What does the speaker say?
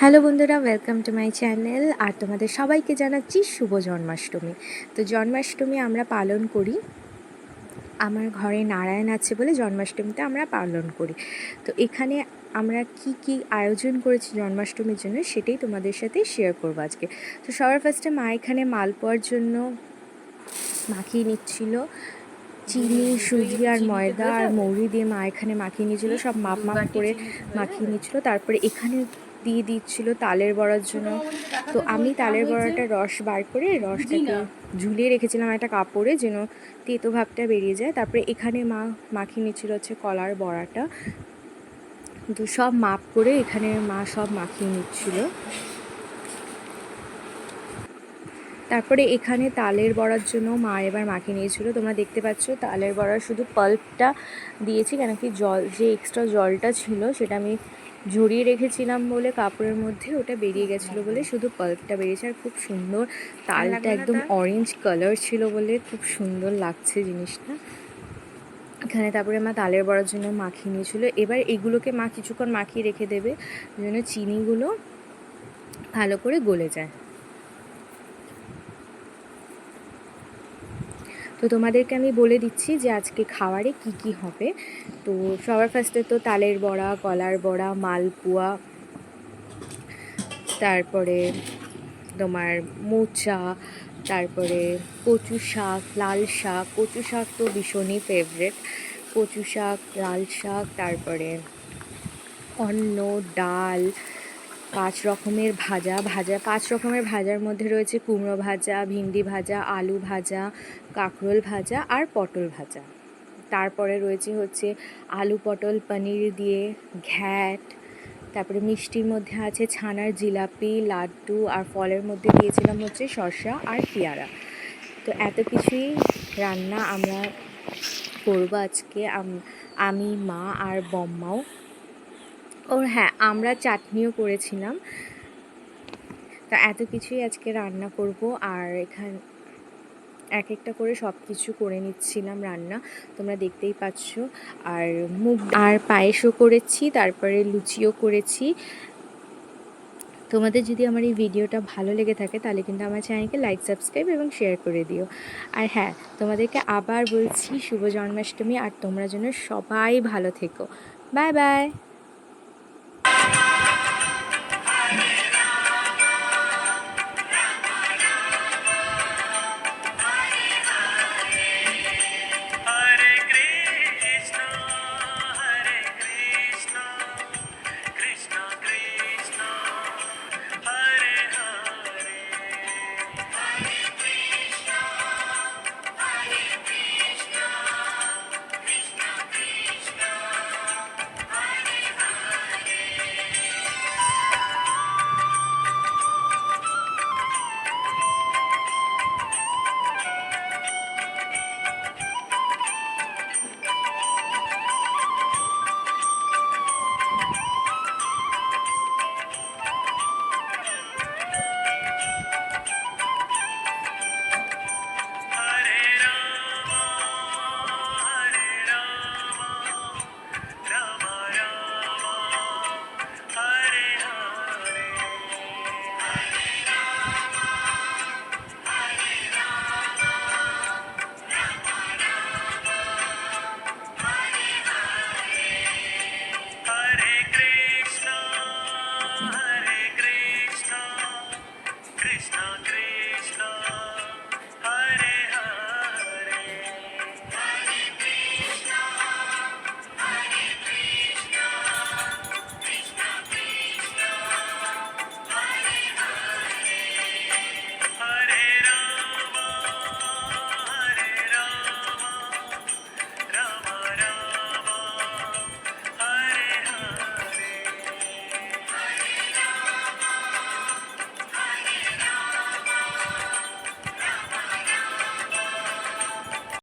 Hello বন্ধুরা welcome to my channel আর তোমাদের সবাইকে জানাচ্ছি শুভ জন্মাষ্টমী। তো জন্মাষ্টমী আমরা পালন করি। আমার ঘরে নারায়ণ আছে বলে জন্মাষ্টমীতে আমরা পালন করি। তো এখানে আমরা কি কি আয়োজন করেছি জন্মাষ্টমীর জন্য সেটাই তোমাদের সাথে শেয়ার করব আজকে। তো সবার ফার্স্টে মা এখানে মাল মালপোয়ার জন্য মাখিয়ে নিচ্ছিল। চিনি, সুজি আর ময়দা আর মৌরি দিয়ে মা এখানে মাখিয়ে নিয়েছিল। সব মাপ মাপ করে মাখিয়ে নিচ্ছিল। তারপরে এখানে দিয়ে দিচ্ছিল তালের বড়ার জন্য। তো আমি তালের বড়াটা রস বার করে রসটাকে ঝুলিয়ে রেখেছিলাম একটা কাপড়ে যেন তেতো ভাবটা বেরিয়ে যায়। তারপরে এখানে মা মাখিয়ে নিচ্ছিল হচ্ছে কলার বড়াটা। তো সব মাপ করে এখানে মা সব মাখিয়ে নিচ্ছিল। তারপরে এখানে তালের বড়ার জন্য মা এবার মাখিয়ে নিয়েছিল। তোমরা দেখতে পাচ্ছ তালের বড়ার শুধু পাল্পটা দিয়েছি কেন কি জল যে এক্সট্রা জলটা ছিল সেটা আমি ঝরিয়ে রেখেছিলাম বলে কাপড়ের মধ্যে ওটা বেরিয়ে গেছিল বলে শুধু পাল্পটা বেরিয়েছে। আর খুব সুন্দর তালটা একদম অরেঞ্জ কালার ছিল বলে খুব সুন্দর লাগছে জিনিসটা। এখানে তারপরে মা তালের বড়ার জন্য মাখিয়ে নিয়েছিল। এবার এগুলোকে মা কিছুক্ষণ মাখিয়ে রেখে দেবে যেন চিনিগুলো ভালো করে গলে যায়। তো তোমাদেরকে আমি বলে দিচ্ছি যে আজকে খাওয়ারে কি কি হবে। তো সবার ফার্স্টে তো তালের বড়া, কলার বড়া, মালপোয়া, তারপরে তোমার মোচা, তারপরে কচু শাক, লাল শাক। কচু শাক তো ভীষণই ফেভারেট কচু শাক, লাল শাক, তারপরে অন্ন, ডাল পাঁচ রকমের ভাজা ভাজা, পাঁচ রকমের ভাজার মধ্যে রয়েছে কুমড়ো ভাজা, ভিন্ডি ভাজা, আলু ভাজা, কাঁকরোল ভাজা আর পটল ভাজা। তারপরে রয়েছে হচ্ছে আলু পটল, পনির দিয়ে ঘ্যাট, তারপরে মিষ্টির মধ্যে আছে ছানার জিলাপি, লাড্ডু আর ফলের মধ্যে দিয়েছিলাম হচ্ছে শসা আর পেয়ারা। তো এত কিছুই রান্না আমরা করব আজকে। আমি মা আর বম্মাও। ওর হ্যাঁ আমরা চাটনিও করেছিলাম। তা এত কিছুই আজকে রান্না করব আর এখান এক একটা করে সব কিছু করে নিচ্ছিলাম রান্না। তোমরা দেখতেই পাচ্ছ। আর মুগ, আর পায়েসও করেছি, তারপরে লুচিও করেছি। তোমাদের যদি আমার এই ভিডিওটা ভালো লেগে থাকে, তাহলে কিন্তু আমার চ্যানেলকে লাইক সাবস্ক্রাইব এবং শেয়ার করে দিও। আর হ্যাঁ তোমাদেরকে আবার বলছি, শুভ জন্মাষ্টমী, আর তোমরা যেন সবাই ভালো থেকো। Bye bye Krishna, Krishna.